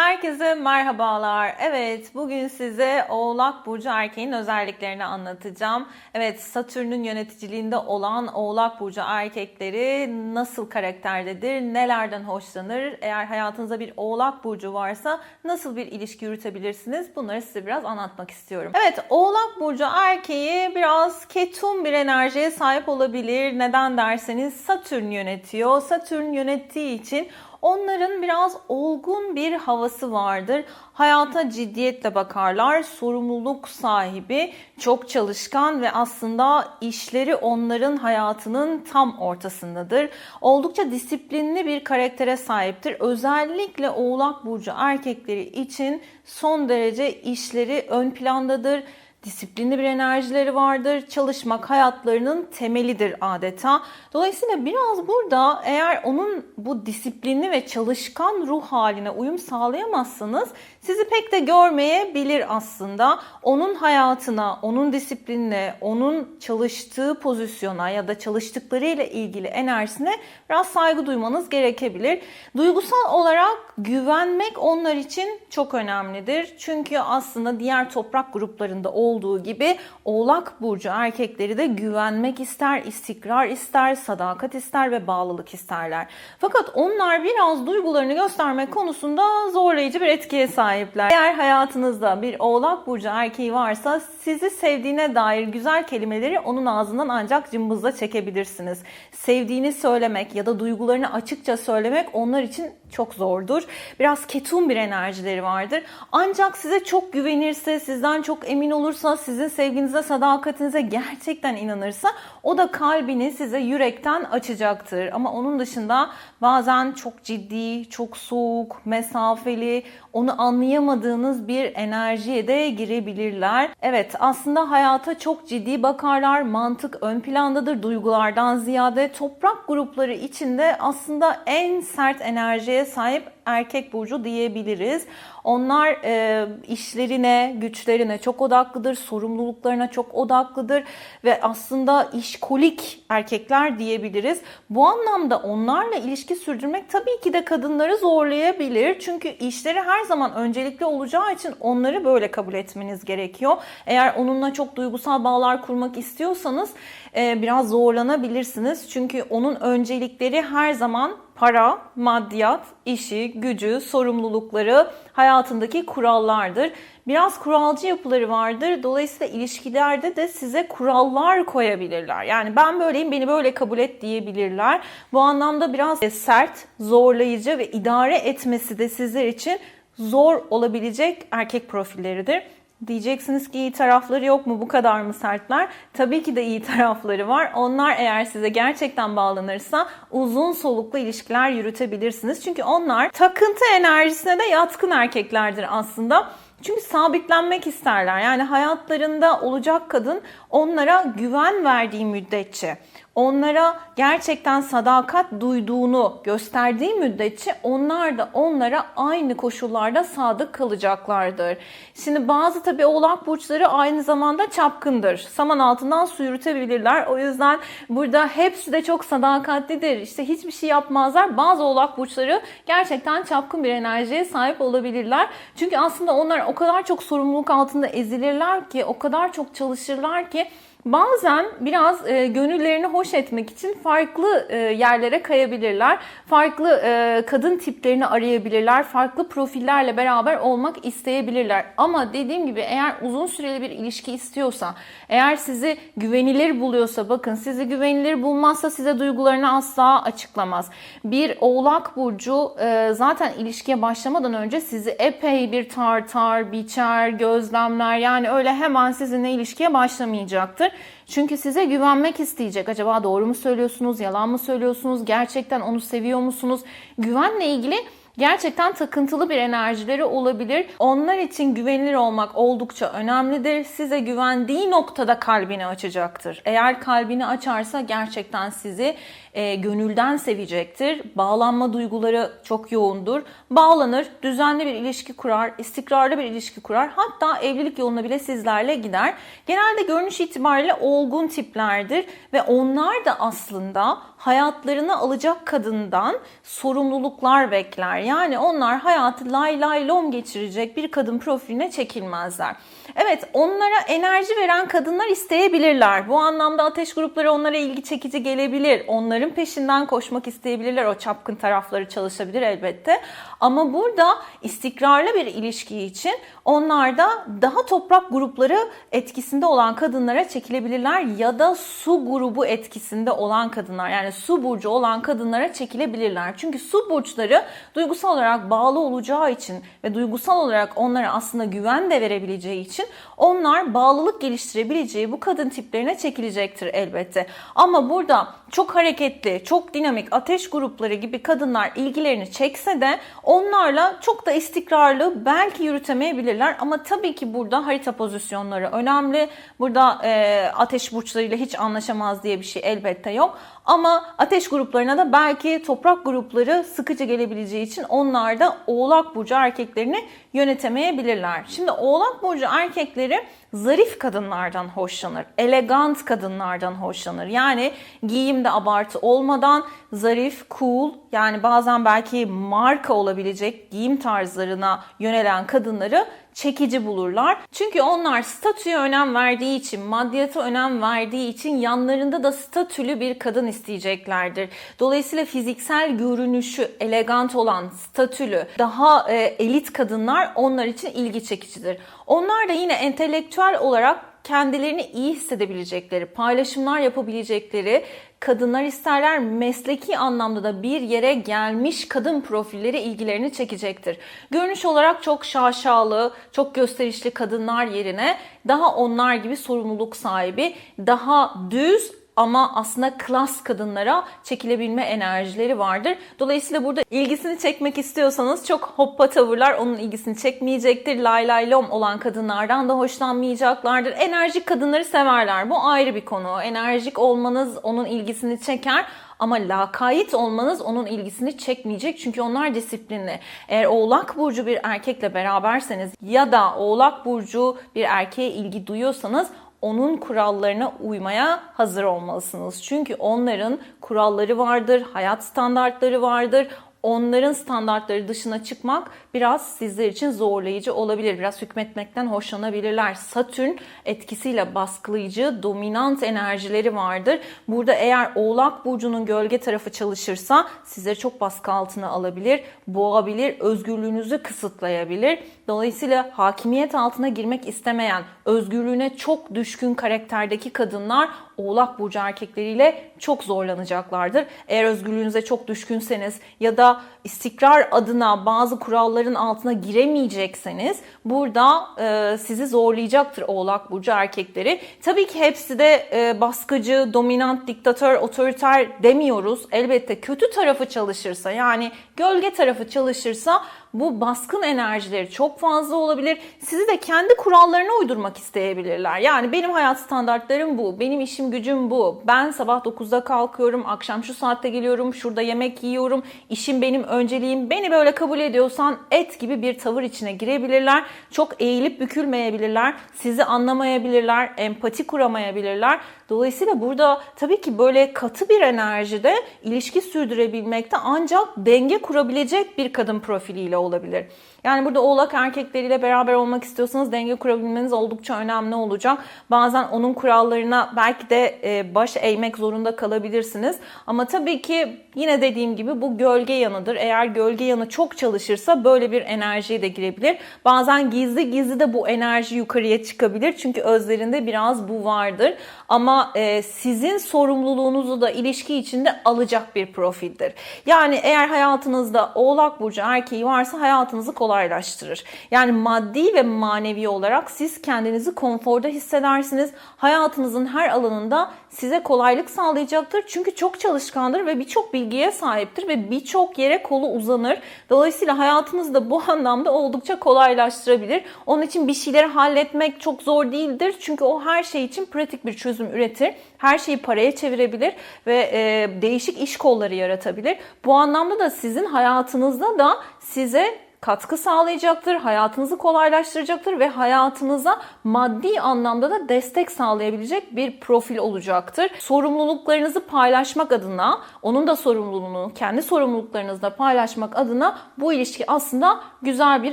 Herkese merhabalar. Evet, bugün size Oğlak Burcu erkeğin özelliklerini anlatacağım. Evet, Satürn'ün yöneticiliğinde olan Oğlak Burcu erkekleri nasıl karakterdedir, nelerden hoşlanır, eğer hayatınızda bir Oğlak Burcu varsa nasıl bir ilişki yürütebilirsiniz? Bunları size biraz anlatmak istiyorum. Evet, Oğlak Burcu erkeği biraz ketum bir enerjiye sahip olabilir. Neden derseniz Satürn yönetiyor. Satürn yönettiği için Onların biraz olgun bir havası vardır. Hayata ciddiyetle bakarlar, sorumluluk sahibi, çok çalışkan ve aslında işleri onların hayatının tam ortasındadır. Oldukça disiplinli bir karaktere sahiptir. Özellikle Oğlak burcu erkekleri için son derece işleri ön plandadır disiplinli bir enerjileri vardır. Çalışmak hayatlarının temelidir adeta. Dolayısıyla biraz burada eğer onun bu disiplinli ve çalışkan ruh haline uyum sağlayamazsanız sizi pek de görmeyebilir aslında. Onun hayatına, onun disiplinine, onun çalıştığı pozisyona ya da çalıştıklarıyla ilgili enerjisine biraz saygı duymanız gerekebilir. Duygusal olarak güvenmek onlar için çok önemlidir. Çünkü aslında diğer toprak gruplarında olduğu gibi Oğlak burcu erkekleri de güvenmek ister, istikrar ister, sadakat ister ve bağlılık isterler. Fakat onlar biraz duygularını göstermek konusunda zorlayıcı bir etkiye sahipler. Eğer hayatınızda bir Oğlak burcu erkeği varsa sizi sevdiğine dair güzel kelimeleri onun ağzından ancak cımbızla çekebilirsiniz. Sevdiğini söylemek ya da duygularını açıkça söylemek onlar için çok zordur. Biraz ketum bir enerjileri vardır. Ancak size çok güvenirse, sizden çok emin olursa, sizin sevginize, sadakatinize gerçekten inanırsa o da kalbini size yürekten açacaktır. Ama onun dışında bazen çok ciddi, çok soğuk, mesafeli, onu anlayamadığınız bir enerjiye de girebilirler. Evet aslında hayata çok ciddi bakarlar. Mantık ön plandadır duygulardan ziyade. Toprak grupları içinde aslında en sert enerjiye sahip erkek burcu diyebiliriz. Onlar e, işlerine, güçlerine çok odaklıdır, sorumluluklarına çok odaklıdır ve aslında işkolik erkekler diyebiliriz. Bu anlamda onlarla ilişki sürdürmek tabii ki de kadınları zorlayabilir. Çünkü işleri her zaman öncelikli olacağı için onları böyle kabul etmeniz gerekiyor. Eğer onunla çok duygusal bağlar kurmak istiyorsanız e, biraz zorlanabilirsiniz. Çünkü onun öncelikleri her zaman para, maddiyat, işi, gücü, sorumlulukları, hayatındaki kurallardır. Biraz kuralcı yapıları vardır. Dolayısıyla ilişkilerde de size kurallar koyabilirler. Yani ben böyleyim, beni böyle kabul et diyebilirler. Bu anlamda biraz sert, zorlayıcı ve idare etmesi de sizler için zor olabilecek erkek profilleridir. Diyeceksiniz ki iyi tarafları yok mu? Bu kadar mı sertler? Tabii ki de iyi tarafları var. Onlar eğer size gerçekten bağlanırsa uzun soluklu ilişkiler yürütebilirsiniz. Çünkü onlar takıntı enerjisine de yatkın erkeklerdir aslında. Çünkü sabitlenmek isterler. Yani hayatlarında olacak kadın onlara güven verdiği müddetçe, onlara gerçekten sadakat duyduğunu gösterdiği müddetçe onlar da onlara aynı koşullarda sadık kalacaklardır. Şimdi bazı tabi oğlak burçları aynı zamanda çapkındır. Saman altından su yürütebilirler. O yüzden burada hepsi de çok sadakatlidir. İşte hiçbir şey yapmazlar. Bazı oğlak burçları gerçekten çapkın bir enerjiye sahip olabilirler. Çünkü aslında onlar o kadar çok sorumluluk altında ezilirler ki, o kadar çok çalışırlar ki Bazen biraz e, gönüllerini hoş etmek için farklı e, yerlere kayabilirler. Farklı e, kadın tiplerini arayabilirler. Farklı profillerle beraber olmak isteyebilirler. Ama dediğim gibi eğer uzun süreli bir ilişki istiyorsa, eğer sizi güvenilir buluyorsa, bakın sizi güvenilir bulmazsa size duygularını asla açıklamaz. Bir oğlak burcu e, zaten ilişkiye başlamadan önce sizi epey bir tartar, biçer, gözlemler. Yani öyle hemen sizinle ilişkiye başlamayacaktır. Çünkü size güvenmek isteyecek. Acaba doğru mu söylüyorsunuz, yalan mı söylüyorsunuz, gerçekten onu seviyor musunuz? Güvenle ilgili gerçekten takıntılı bir enerjileri olabilir. Onlar için güvenilir olmak oldukça önemlidir. Size güvendiği noktada kalbini açacaktır. Eğer kalbini açarsa gerçekten sizi e, gönülden sevecektir. Bağlanma duyguları çok yoğundur. Bağlanır, düzenli bir ilişki kurar, istikrarlı bir ilişki kurar. Hatta evlilik yoluna bile sizlerle gider. Genelde görünüş itibariyle olgun tiplerdir ve onlar da aslında hayatlarını alacak kadından sorumluluklar bekler. Yani onlar hayatı lay lay lom geçirecek bir kadın profiline çekilmezler. Evet onlara enerji veren kadınlar isteyebilirler. Bu anlamda ateş grupları onlara ilgi çekici gelebilir. Onların peşinden koşmak isteyebilirler. O çapkın tarafları çalışabilir elbette. Ama burada istikrarlı bir ilişki için onlar da daha toprak grupları etkisinde olan kadınlara çekilebilirler ya da su grubu etkisinde olan kadınlar yani su burcu olan kadınlara çekilebilirler. Çünkü su burçları duygusal olarak bağlı olacağı için ve duygusal olarak onlara aslında güven de verebileceği için onlar bağlılık geliştirebileceği bu kadın tiplerine çekilecektir elbette. Ama burada çok hareketli, çok dinamik ateş grupları gibi kadınlar ilgilerini çekse de onlarla çok da istikrarlı belki yürütemeyebilirler. Ama tabii ki burada harita pozisyonları önemli. Burada e, ateş burçlarıyla hiç anlaşamaz diye bir şey elbette yok. Ama ateş gruplarına da belki toprak grupları sıkıcı gelebileceği için onlar da oğlak burcu erkeklerini yönetemeyebilirler. Şimdi oğlak burcu erkekleri zarif kadınlardan hoşlanır. Elegant kadınlardan hoşlanır. Yani giyimde abartı olmadan zarif, cool yani bazen belki marka olabilecek giyim tarzlarına yönelen kadınları çekici bulurlar. Çünkü onlar statüye önem verdiği için, maddiyata önem verdiği için yanlarında da statülü bir kadın isteyeceklerdir. Dolayısıyla fiziksel görünüşü elegant olan, statülü, daha e, elit kadınlar onlar için ilgi çekicidir. Onlar da yine entelektüel olarak kendilerini iyi hissedebilecekleri, paylaşımlar yapabilecekleri kadınlar isterler. Mesleki anlamda da bir yere gelmiş kadın profilleri ilgilerini çekecektir. Görünüş olarak çok şaşalı, çok gösterişli kadınlar yerine daha onlar gibi sorumluluk sahibi, daha düz ama aslında klas kadınlara çekilebilme enerjileri vardır. Dolayısıyla burada ilgisini çekmek istiyorsanız çok hoppa tavırlar onun ilgisini çekmeyecektir. Lay lay lom olan kadınlardan da hoşlanmayacaklardır. Enerjik kadınları severler. Bu ayrı bir konu. Enerjik olmanız onun ilgisini çeker ama lakayt olmanız onun ilgisini çekmeyecek çünkü onlar disiplinli. Eğer Oğlak burcu bir erkekle beraberseniz ya da Oğlak burcu bir erkeğe ilgi duyuyorsanız onun kurallarına uymaya hazır olmalısınız. Çünkü onların kuralları vardır, hayat standartları vardır. Onların standartları dışına çıkmak biraz sizler için zorlayıcı olabilir. Biraz hükmetmekten hoşlanabilirler. Satürn etkisiyle baskılayıcı, dominant enerjileri vardır. Burada eğer Oğlak Burcu'nun gölge tarafı çalışırsa sizleri çok baskı altına alabilir, boğabilir, özgürlüğünüzü kısıtlayabilir. Dolayısıyla hakimiyet altına girmek istemeyen, özgürlüğüne çok düşkün karakterdeki kadınlar Oğlak burcu erkekleriyle çok zorlanacaklardır. Eğer özgürlüğünüze çok düşkünseniz ya da istikrar adına bazı kuralların altına giremeyecekseniz burada e, sizi zorlayacaktır Oğlak burcu erkekleri. Tabii ki hepsi de e, baskıcı, dominant, diktatör, otoriter demiyoruz. Elbette kötü tarafı çalışırsa yani gölge tarafı çalışırsa bu baskın enerjileri çok fazla olabilir. Sizi de kendi kurallarına uydurmak isteyebilirler. Yani benim hayat standartlarım bu, benim işim gücüm bu. Ben sabah 9'da kalkıyorum, akşam şu saatte geliyorum, şurada yemek yiyorum, işim benim önceliğim. Beni böyle kabul ediyorsan et gibi bir tavır içine girebilirler. Çok eğilip bükülmeyebilirler, sizi anlamayabilirler, empati kuramayabilirler. Dolayısıyla burada tabii ki böyle katı bir enerjide ilişki sürdürebilmekte ancak denge kurabilecek bir kadın profiliyle olabilir. Yani burada oğlak erkekleriyle beraber olmak istiyorsanız denge kurabilmeniz oldukça önemli olacak. Bazen onun kurallarına belki de e, baş eğmek zorunda kalabilirsiniz. Ama tabii ki yine dediğim gibi bu gölge yanıdır. Eğer gölge yanı çok çalışırsa böyle bir enerjiye de girebilir. Bazen gizli gizli de bu enerji yukarıya çıkabilir. Çünkü özlerinde biraz bu vardır. Ama e, sizin sorumluluğunuzu da ilişki içinde alacak bir profildir. Yani eğer hayatınızda oğlak burcu erkeği varsa hayatınızı kolaylaştırır. Yani maddi ve manevi olarak siz kendinizi konforda hissedersiniz. Hayatınızın her alanında size kolaylık sağlayacaktır. Çünkü çok çalışkandır ve birçok bilgiye sahiptir ve birçok yere kolu uzanır. Dolayısıyla hayatınızı da bu anlamda oldukça kolaylaştırabilir. Onun için bir şeyleri halletmek çok zor değildir. Çünkü o her şey için pratik bir çözüm üretir. Her şeyi paraya çevirebilir ve e, değişik iş kolları yaratabilir. Bu anlamda da sizin hayatınızda da size katkı sağlayacaktır, hayatınızı kolaylaştıracaktır ve hayatınıza maddi anlamda da destek sağlayabilecek bir profil olacaktır. Sorumluluklarınızı paylaşmak adına, onun da sorumluluğunu kendi sorumluluklarınızda paylaşmak adına bu ilişki aslında güzel bir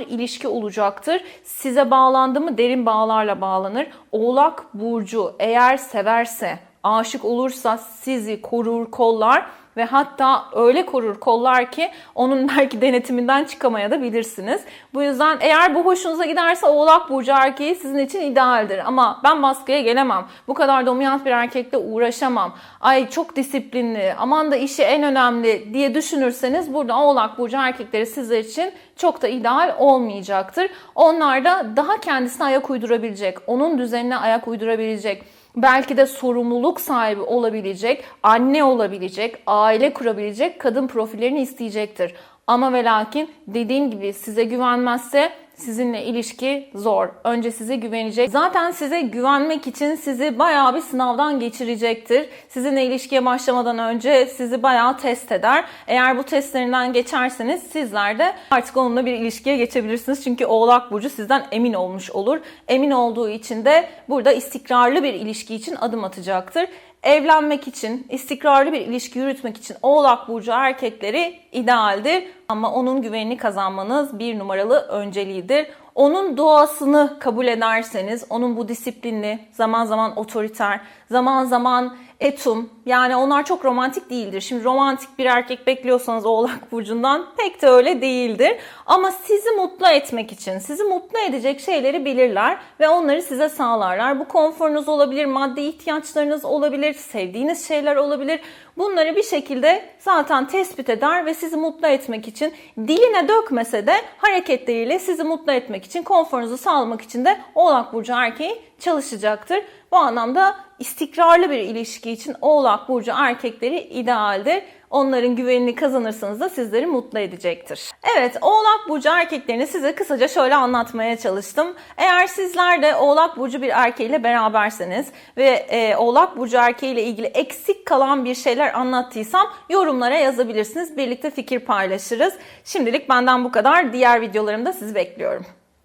ilişki olacaktır. Size bağlandı mı derin bağlarla bağlanır. Oğlak burcu eğer severse, aşık olursa sizi korur, kollar ve hatta öyle korur kollar ki onun belki denetiminden çıkamaya da bilirsiniz. Bu yüzden eğer bu hoşunuza giderse Oğlak Burcu erkeği sizin için idealdir. Ama ben baskıya gelemem. Bu kadar dominant bir erkekle uğraşamam. Ay çok disiplinli, aman da işi en önemli diye düşünürseniz burada Oğlak Burcu erkekleri sizler için çok da ideal olmayacaktır. Onlar da daha kendisine ayak uydurabilecek, onun düzenine ayak uydurabilecek, belki de sorumluluk sahibi olabilecek, anne olabilecek, aile kurabilecek kadın profillerini isteyecektir. Ama ve lakin dediğim gibi size güvenmezse sizinle ilişki zor. Önce size güvenecek. Zaten size güvenmek için sizi bayağı bir sınavdan geçirecektir. Sizinle ilişkiye başlamadan önce sizi bayağı test eder. Eğer bu testlerinden geçerseniz sizler de artık onunla bir ilişkiye geçebilirsiniz. Çünkü Oğlak Burcu sizden emin olmuş olur. Emin olduğu için de burada istikrarlı bir ilişki için adım atacaktır evlenmek için, istikrarlı bir ilişki yürütmek için Oğlak Burcu erkekleri idealdir. Ama onun güvenini kazanmanız bir numaralı önceliğidir. Onun doğasını kabul ederseniz, onun bu disiplinli, zaman zaman otoriter, zaman zaman etum, yani onlar çok romantik değildir. Şimdi romantik bir erkek bekliyorsanız Oğlak Burcu'ndan pek de öyle değildir. Ama sizi mutlu etmek için, sizi mutlu edecek şeyleri bilirler ve onları size sağlarlar. Bu konforunuz olabilir, maddi ihtiyaçlarınız olabilir, sevdiğiniz şeyler olabilir. Bunları bir şekilde zaten tespit eder ve sizi mutlu etmek için diline dökmese de hareketleriyle sizi mutlu etmek için, konforunuzu sağlamak için de Oğlak Burcu erkeği çalışacaktır. Bu anlamda istikrarlı bir ilişki için Oğlak Burcu erkekleri idealdir. Onların güvenini kazanırsanız da sizleri mutlu edecektir. Evet, Oğlak Burcu erkeklerini size kısaca şöyle anlatmaya çalıştım. Eğer sizler de Oğlak Burcu bir erkeğiyle beraberseniz ve e, Oğlak Burcu erkeğiyle ilgili eksik kalan bir şeyler anlattıysam yorumlara yazabilirsiniz. Birlikte fikir paylaşırız. Şimdilik benden bu kadar. Diğer videolarımda sizi bekliyorum.